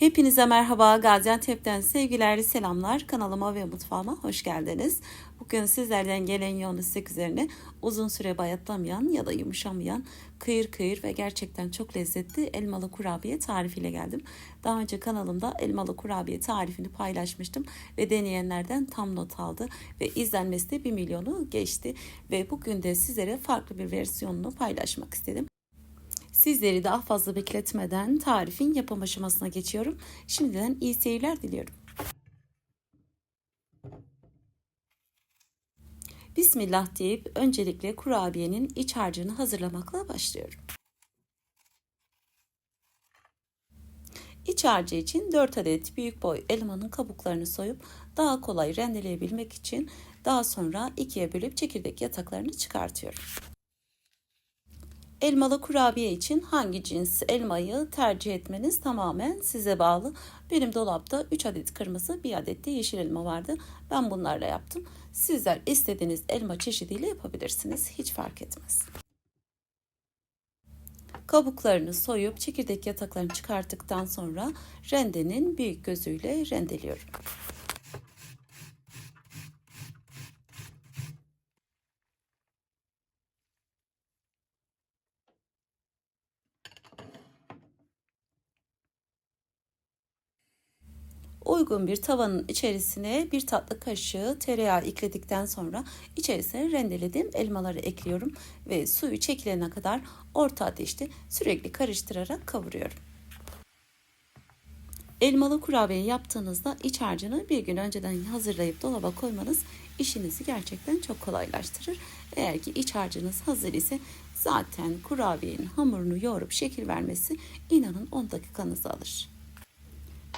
Hepinize merhaba. Gaziantep'ten sevgilerli selamlar. Kanalıma ve mutfağıma hoş geldiniz. Bugün sizlerden gelen yoğun istek üzerine uzun süre bayatlamayan ya da yumuşamayan kıyır kıyır ve gerçekten çok lezzetli elmalı kurabiye tarifiyle geldim. Daha önce kanalımda elmalı kurabiye tarifini paylaşmıştım ve deneyenlerden tam not aldı ve izlenmesi de 1 milyonu geçti ve bugün de sizlere farklı bir versiyonunu paylaşmak istedim. Sizleri daha fazla bekletmeden tarifin yapım aşamasına geçiyorum. Şimdiden iyi seyirler diliyorum. Bismillah deyip öncelikle kurabiyenin iç harcını hazırlamakla başlıyorum. İç harcı için 4 adet büyük boy elmanın kabuklarını soyup daha kolay rendeleyebilmek için daha sonra ikiye bölüp çekirdek yataklarını çıkartıyorum. Elmalı kurabiye için hangi cins elmayı tercih etmeniz tamamen size bağlı. Benim dolapta 3 adet kırmızı, 1 adet de yeşil elma vardı. Ben bunlarla yaptım. Sizler istediğiniz elma çeşidiyle yapabilirsiniz. Hiç fark etmez. Kabuklarını soyup çekirdek yataklarını çıkarttıktan sonra rendenin büyük gözüyle rendeliyorum. Uygun bir tavanın içerisine bir tatlı kaşığı tereyağı ekledikten sonra içerisine rendelediğim elmaları ekliyorum ve suyu çekilene kadar orta ateşte sürekli karıştırarak kavuruyorum. Elmalı kurabiye yaptığınızda iç harcını bir gün önceden hazırlayıp dolaba koymanız işinizi gerçekten çok kolaylaştırır. Eğer ki iç harcınız hazır ise zaten kurabiyenin hamurunu yoğurup şekil vermesi inanın 10 dakikanızı alır.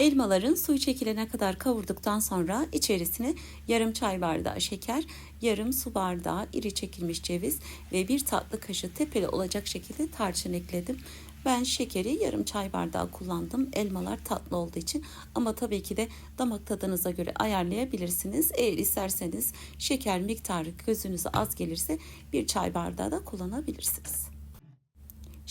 Elmaların suyu çekilene kadar kavurduktan sonra içerisine yarım çay bardağı şeker, yarım su bardağı iri çekilmiş ceviz ve bir tatlı kaşığı tepeli olacak şekilde tarçın ekledim. Ben şekeri yarım çay bardağı kullandım. Elmalar tatlı olduğu için ama tabii ki de damak tadınıza göre ayarlayabilirsiniz. Eğer isterseniz şeker miktarı gözünüze az gelirse bir çay bardağı da kullanabilirsiniz.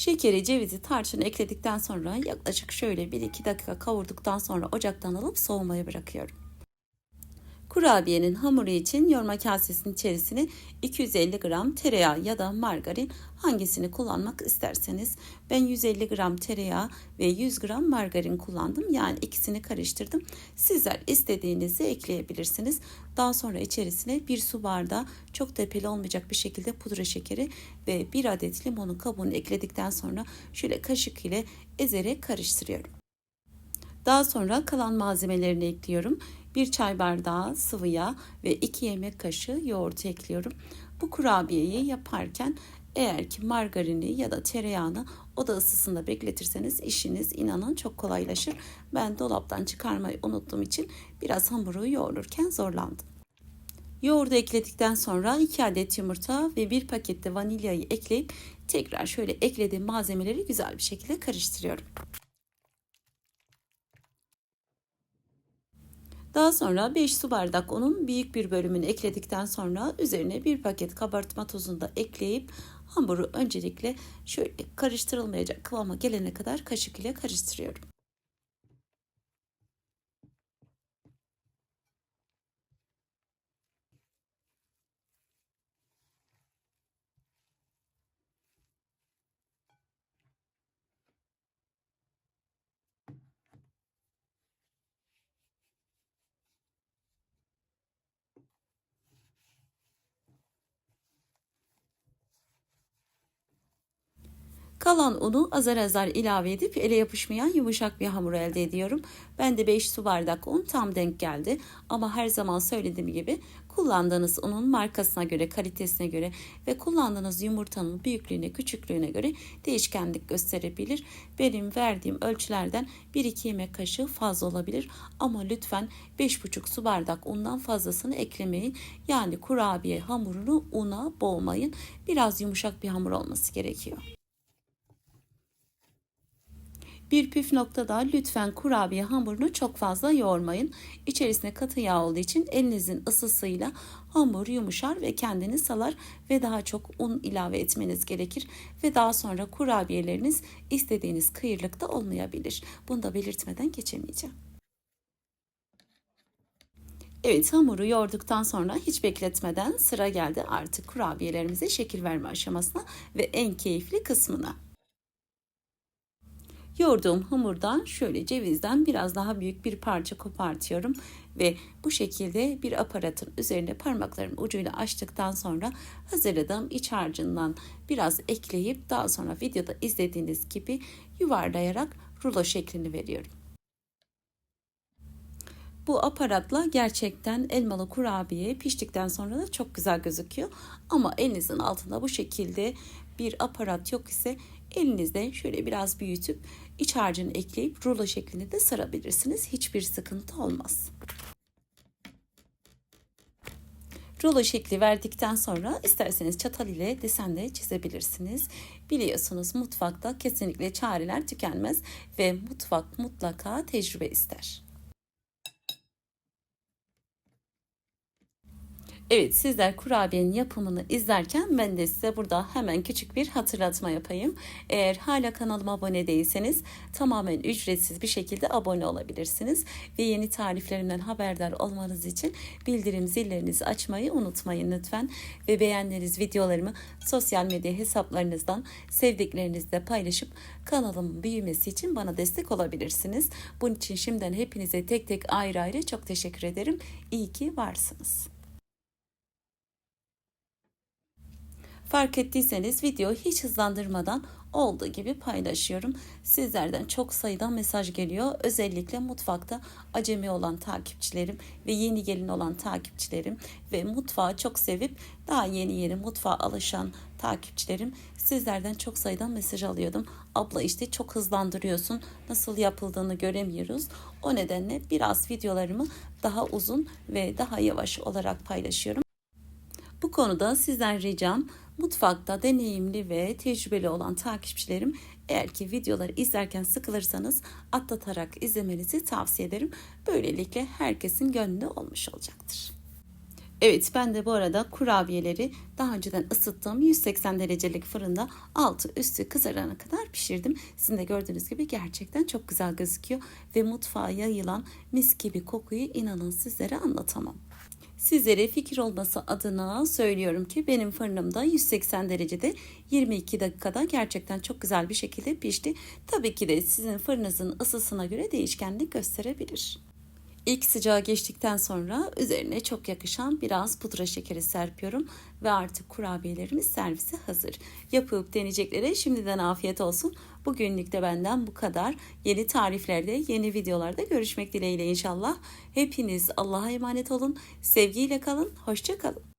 Şekeri, cevizi, tarçını ekledikten sonra yaklaşık şöyle 1-2 dakika kavurduktan sonra ocaktan alıp soğumaya bırakıyorum. Kurabiyenin hamuru için yoğurma kasesinin içerisine 250 gram tereyağı ya da margarin hangisini kullanmak isterseniz ben 150 gram tereyağı ve 100 gram margarin kullandım. Yani ikisini karıştırdım. Sizler istediğinizi ekleyebilirsiniz. Daha sonra içerisine bir su bardağı çok tepeli olmayacak bir şekilde pudra şekeri ve bir adet limonun kabuğunu ekledikten sonra şöyle kaşık ile ezerek karıştırıyorum. Daha sonra kalan malzemelerini ekliyorum. 1 çay bardağı sıvı yağ ve 2 yemek kaşığı yoğurt ekliyorum. Bu kurabiyeyi yaparken eğer ki margarini ya da tereyağını oda ısısında bekletirseniz işiniz inanın çok kolaylaşır. Ben dolaptan çıkarmayı unuttuğum için biraz hamuru yoğururken zorlandım. Yoğurdu ekledikten sonra 2 adet yumurta ve 1 pakette vanilyayı ekleyip tekrar şöyle eklediğim malzemeleri güzel bir şekilde karıştırıyorum. Daha sonra 5 su bardak unun büyük bir bölümünü ekledikten sonra üzerine bir paket kabartma tozunu da ekleyip hamuru öncelikle şöyle karıştırılmayacak kıvama gelene kadar kaşık ile karıştırıyorum. Kalan unu azar azar ilave edip ele yapışmayan yumuşak bir hamur elde ediyorum. Ben de 5 su bardak un tam denk geldi. Ama her zaman söylediğim gibi kullandığınız unun markasına göre, kalitesine göre ve kullandığınız yumurtanın büyüklüğüne, küçüklüğüne göre değişkenlik gösterebilir. Benim verdiğim ölçülerden 1-2 yemek kaşığı fazla olabilir. Ama lütfen 5,5 su bardak undan fazlasını eklemeyin. Yani kurabiye hamurunu una boğmayın. Biraz yumuşak bir hamur olması gerekiyor. Bir püf nokta da lütfen kurabiye hamurunu çok fazla yoğurmayın. İçerisinde katı yağ olduğu için elinizin ısısıyla hamur yumuşar ve kendini salar ve daha çok un ilave etmeniz gerekir ve daha sonra kurabiyeleriniz istediğiniz kıyırlıkta olmayabilir. Bunu da belirtmeden geçemeyeceğim. Evet hamuru yoğurduktan sonra hiç bekletmeden sıra geldi artık kurabiyelerimize şekil verme aşamasına ve en keyifli kısmına. Yoğurduğum hamurdan şöyle cevizden biraz daha büyük bir parça kopartıyorum ve bu şekilde bir aparatın üzerine parmaklarım ucuyla açtıktan sonra hazırladığım iç harcından biraz ekleyip daha sonra videoda izlediğiniz gibi yuvarlayarak rulo şeklini veriyorum. Bu aparatla gerçekten elmalı kurabiye piştikten sonra da çok güzel gözüküyor. Ama elinizin altında bu şekilde bir aparat yok ise elinizde şöyle biraz büyütüp iç harcını ekleyip rulo şeklinde de sarabilirsiniz. Hiçbir sıkıntı olmaz. Rulo şekli verdikten sonra isterseniz çatal ile desen de çizebilirsiniz. Biliyorsunuz mutfakta kesinlikle çareler tükenmez ve mutfak mutlaka tecrübe ister. Evet sizler kurabiyenin yapımını izlerken ben de size burada hemen küçük bir hatırlatma yapayım. Eğer hala kanalıma abone değilseniz tamamen ücretsiz bir şekilde abone olabilirsiniz. Ve yeni tariflerimden haberdar olmanız için bildirim zillerinizi açmayı unutmayın lütfen. Ve beğendiğiniz videolarımı sosyal medya hesaplarınızdan sevdiklerinizle paylaşıp kanalımın büyümesi için bana destek olabilirsiniz. Bunun için şimdiden hepinize tek tek ayrı ayrı çok teşekkür ederim. İyi ki varsınız. Fark ettiyseniz videoyu hiç hızlandırmadan olduğu gibi paylaşıyorum. Sizlerden çok sayıda mesaj geliyor. Özellikle mutfakta acemi olan takipçilerim ve yeni gelin olan takipçilerim ve mutfağı çok sevip daha yeni yeni mutfağa alışan takipçilerim sizlerden çok sayıda mesaj alıyordum. Abla işte çok hızlandırıyorsun. Nasıl yapıldığını göremiyoruz. O nedenle biraz videolarımı daha uzun ve daha yavaş olarak paylaşıyorum. Bu konuda sizden ricam mutfakta deneyimli ve tecrübeli olan takipçilerim eğer ki videoları izlerken sıkılırsanız atlatarak izlemenizi tavsiye ederim. Böylelikle herkesin gönlü olmuş olacaktır. Evet ben de bu arada kurabiyeleri daha önceden ısıttığım 180 derecelik fırında altı üstü kızarana kadar pişirdim. Sizin de gördüğünüz gibi gerçekten çok güzel gözüküyor ve mutfağa yayılan mis gibi kokuyu inanın sizlere anlatamam. Sizlere fikir olması adına söylüyorum ki benim fırınımda 180 derecede 22 dakikada gerçekten çok güzel bir şekilde pişti. Tabii ki de sizin fırınızın ısısına göre değişkenlik gösterebilir. İlk sıcağı geçtikten sonra üzerine çok yakışan biraz pudra şekeri serpiyorum ve artık kurabiyelerimiz servise hazır. Yapıp deneyeceklere şimdiden afiyet olsun. Bugünlük de benden bu kadar. Yeni tariflerde, yeni videolarda görüşmek dileğiyle inşallah. Hepiniz Allah'a emanet olun. Sevgiyle kalın. Hoşça kalın.